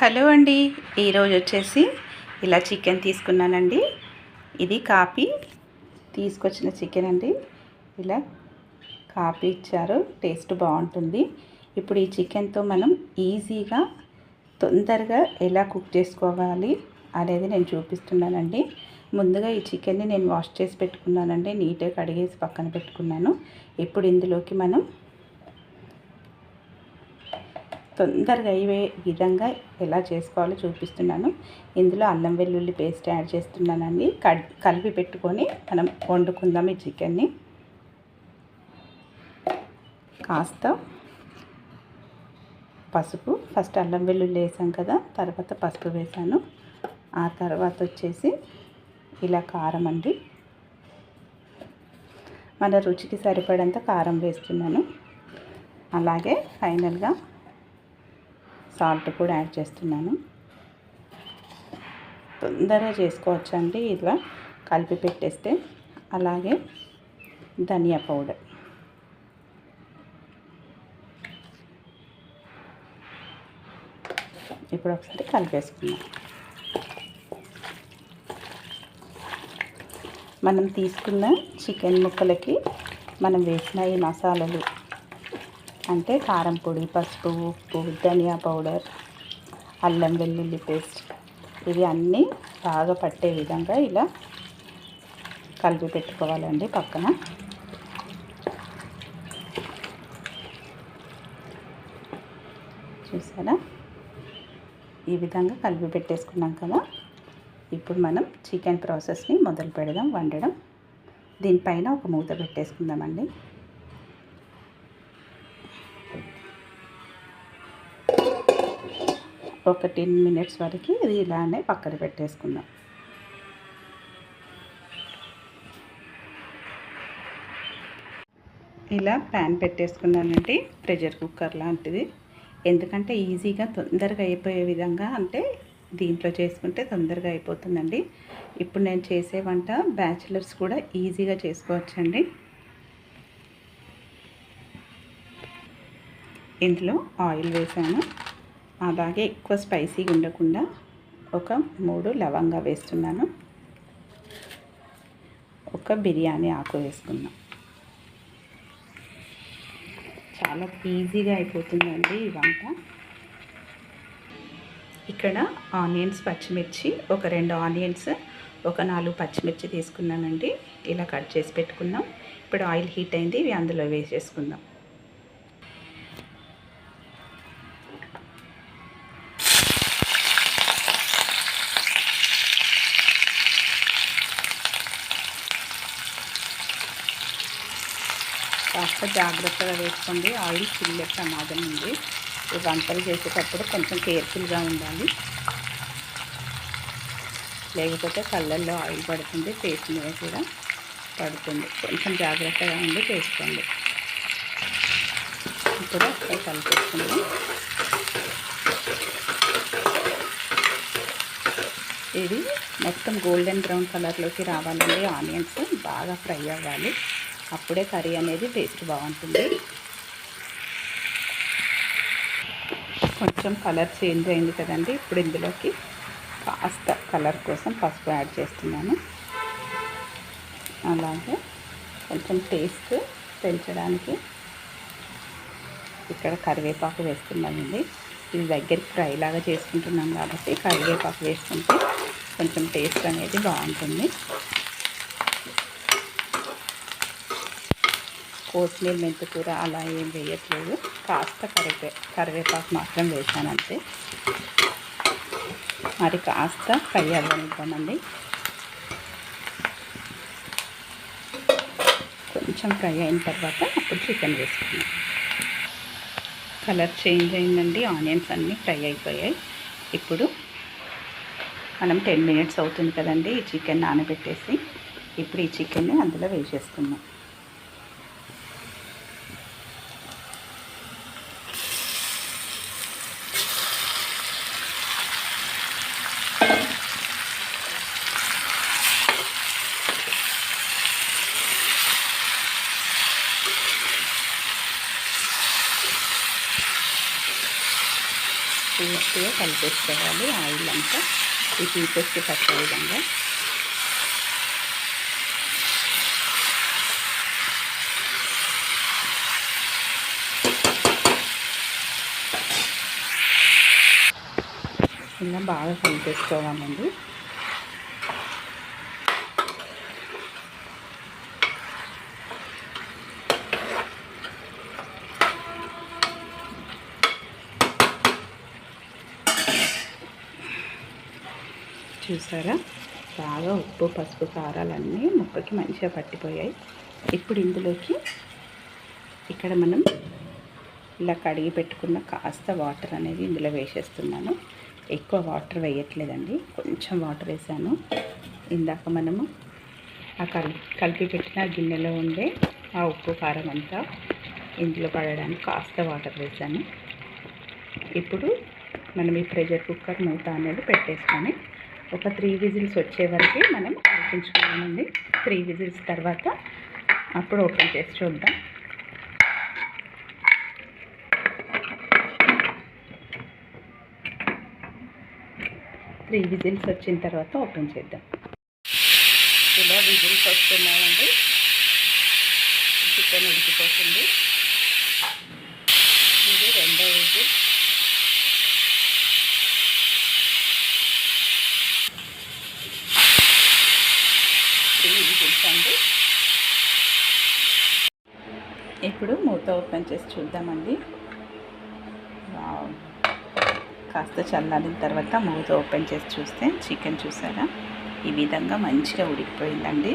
Hello అండి. ఈరోజు వచ్చేసి ఇలా చికెన్ తీసుకున్నానండి. ఇది కాపీ. తీసుకొచ్చిన చికెన్ అండి. ఇలా కాపీ ఇచ్చారు. టేస్ట్ బాగుంటుంది. ఇప్పుడు ఈ చికెన్తో మనం ఈజీగా తొందరగా ఎలా కుక్ చేసుకోవాలి అనేది నేను చూపిస్తున్నానండి. ముందుగా ఈ చికెన్ని నేను వాష్ చేసి పెట్టుకున్నానండి. నీట్గా కడిగేసి పక్కన పెట్టుకున్నాను. ఇప్పుడు ఇందులోకి మనం తొందరగా అయ్యే విధంగా ఎలా చేసుకోవాలో చూపిస్తున్నాను. ఇందులో అల్లం వెల్లుల్లి పేస్ట్ యాడ్ చేస్తున్నానండి. కలిపి పెట్టుకొని మనం వండుకుందాం ఈ చికెన్ని. కాస్త పసుపు ఫస్ట్ అల్లం వెల్లుల్లి వేసాం కదా తర్వాత పసుపు వేసాను. ఆ తర్వాత వచ్చేసి ఇలా కారం అండి. మన రుచికి సరిపడంత కారం వేస్తున్నాను. అలాగే ఫైనల్గా సాల్ట్ కూడా యాడ్ చేస్తున్నాను. తొందరగా చేసుకోవచ్చు అండి ఇలా కలిపి పెట్టేస్తే అలాగే ధనియా పౌడర్. ఇప్పుడు ఒకసారి కలిపేసుకుందాం. మనం తీసుకున్న చికెన్ ముక్కలకి మనం వేసిన ఈ మసాలాలు అంటే కారం పొడి పసుపు ఉప్పు ధనియా పౌడర్ అల్లం వెల్లుల్లి పేస్ట్. ఇవి అన్నీ బాగా పట్టే విధంగా ఇలా కలిపి పెట్టుకోవాలండి పక్కన. చూసారా? ఈ విధంగా కలిపి పెట్టేసుకున్నాం కదా. ఇప్పుడు మనం చికెన్ ప్రాసెస్ని మొదలు పెడదాం వండడం. దీనిపైన ఒక మూత పెట్టేసుకుందామండి. ఒక టెన్ మినిట్స్ వరకు ఇది ఇలానే పక్కన పెట్టేసుకుందాం. ఇలా ప్యాన్ పెట్టేసుకున్నానండి ప్రెషర్ కుక్కర్ లాంటిది. ఎందుకంటే ఈజీగా తొందరగా అయిపోయే విధంగా అంటే దీంట్లో చేసుకుంటే తొందరగా అయిపోతుందండి. ఇప్పుడు నేను చేసే వంట బ్యాచిలర్స్ కూడా ఈజీగా చేసుకోవచ్చండి. ఇందులో ఆయిల్ వేసాను. అలాగే ఎక్కువ స్పైసీగా ఉండకుండా ఒక మూడు లవంగా వేస్తున్నాను. ఒక బిర్యానీ ఆకు వేసుకున్నాం చాలా ఈజీగా అయిపోతుందండి ఈ వంట ఇక్కడ ఆనియన్స్ పచ్చిమిర్చి ఒక రెండు ఆనియన్స్ ఒక నాలుగు పచ్చిమిర్చి తీసుకున్నానండి. ఇలా కట్ చేసి పెట్టుకున్నాం. ఇప్పుడు ఆయిల్ హీట్ అయింది ఇవి అందులో వేసేసుకుందాం. జాగ్రత్తగా వేసుకోండి. ఆయిల్ చిల్లే ప్రమాదం ఉంది. ఈ వంటలు చేసేటప్పుడు కొంచెం కేర్ఫుల్గా ఉండాలి. లేకపోతే కళ్ళల్లో ఆయిల్ పడుతుంది ఫేస్ మీద కూడా పడుతుంది. కొంచెం జాగ్రత్తగా ఉండి చేసుకోండి. ఇప్పుడు ఒకసారి కలిపేసుకుందాం. ఇది మొత్తం గోల్డెన్ బ్రౌన్ కలర్లోకి రావాలండి. ఆనియన్స్ బాగా ఫ్రై అవ్వాలి. అప్పుడే కర్రీ అనేది టేస్ట్ బాగుంటుంది. కొంచెం కలర్ చేంజ్ అయింది కదండి. ఇప్పుడు ఇందులోకి కాస్త కలర్ కోసం పసుపు యాడ్ చేస్తున్నాను. అలాగే కొంచెం టేస్ట్ పెంచడానికి ఇక్కడ కరివేపాకు వేస్తున్నానండి. ఇది దగ్గరికి ఫ్రై లాగా చేసుకుంటున్నాం కాబట్టి కరివేపాకు వేసుకుంటే కొంచెం టేస్ట్ అనేది బాగుంటుంది. కొత్తిమీర మెంతికూర అలా ఏం వేయట్లేదు. కాస్త కరివే కరివేపాకు మాత్రం వేసాను అంతే. మరి కాస్త ఫ్రై అవ్వనివ్వనండి కొంచెం ఫ్రై అయిన తర్వాత అప్పుడు చికెన్ వేసుకున్నాం కలర్ చేంజ్ అయిందండి. ఆనియన్స్ అన్నీ ఫ్రై అయిపోయాయి. ఇప్పుడు మనం టెన్ మినిట్స్ అవుతుంది కదండి ఈ చికెన్ నానబెట్టేసి. ఇప్పుడు ఈ చికెన్ని అందులో వేసేసుకున్నాం పూర్తిగా కలిపేసుకోవాలి ఆయిల్ అంతా ఈ పీసెస్కి పట్టే విధంగా. ఇలా బాగా కలిపేసుకోవాలండి. చూసారా? బాగా ఉప్పు పసుపు కారాలన్నీ ముక్కకి మంచిగా పట్టిపోయాయి. ఇప్పుడు ఇందులోకి ఇక్కడ మనం ఇలా కడిగి పెట్టుకున్న కాస్త వాటర్ అనేది ఇందులో వేసేస్తున్నాను. ఎక్కువ వాటర్ వేయట్లేదండి. కొంచెం వాటర్ వేసాను. ఇందాక మనము ఆ కల్ కలిపి పెట్టిన గిన్నెలో ఉండే ఆ ఉప్పు కారం అంతా ఇందులో పడడానికి కాస్త వాటర్ వేసాను. ఇప్పుడు మనం ఈ ప్రెషర్ కుక్కర్ మూత అనేది పెట్టేసుకొని ఒక త్రీ విజిల్స్ వచ్చే వరకు మనం ఉడికించుకోవాలండి త్రీ విజిల్స్ తర్వాత అప్పుడు ఓపెన్ చేసి చూద్దాం. త్రీ విజిల్స్ వచ్చిన తర్వాత ఓపెన్ చేద్దాం. ఇలా విజిల్స్ వస్తున్నాయండి. చికెన్ ఉడికిపోతుంది ఇది రెండో విజిల్ త్రీ విజిల్స్ అండి ఇప్పుడు మూత ఓపెన్ చేసి చూద్దామండి. వావ్. కాస్త చల్లారిన తర్వాత మూత ఓపెన్ చేసి చూస్తే చికెన్ చూసారా? ఈ విధంగా మంచిగా ఉడికిపోయిందండి.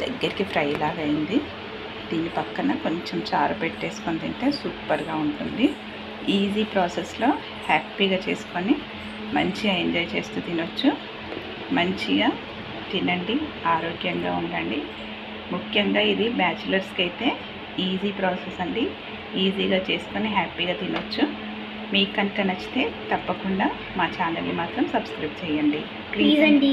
దగ్గరికి ఫ్రై లాగా అయింది. దీని పక్కన కొంచెం చారు పెట్టేసుకొని తింటే సూపర్గా ఉంటుంది. ఈజీ ప్రాసెస్లో హ్యాపీగా చేసుకొని మంచిగా ఎంజాయ్ చేస్తూ తినొచ్చు. మంచిగా తినండి ఆరోగ్యంగా ఉండండి. ముఖ్యంగా ఇది బ్యాచిలర్స్కి అయితే ఈజీ ప్రాసెస్ అండి. ఈజీగా చేసుకొని హ్యాపీగా తినొచ్చు. మీకు కనుక నచ్చితే తప్పకుండా మా ఛానల్ని మాత్రం సబ్స్క్రైబ్ చేయండి. ప్లీజ్ అండి.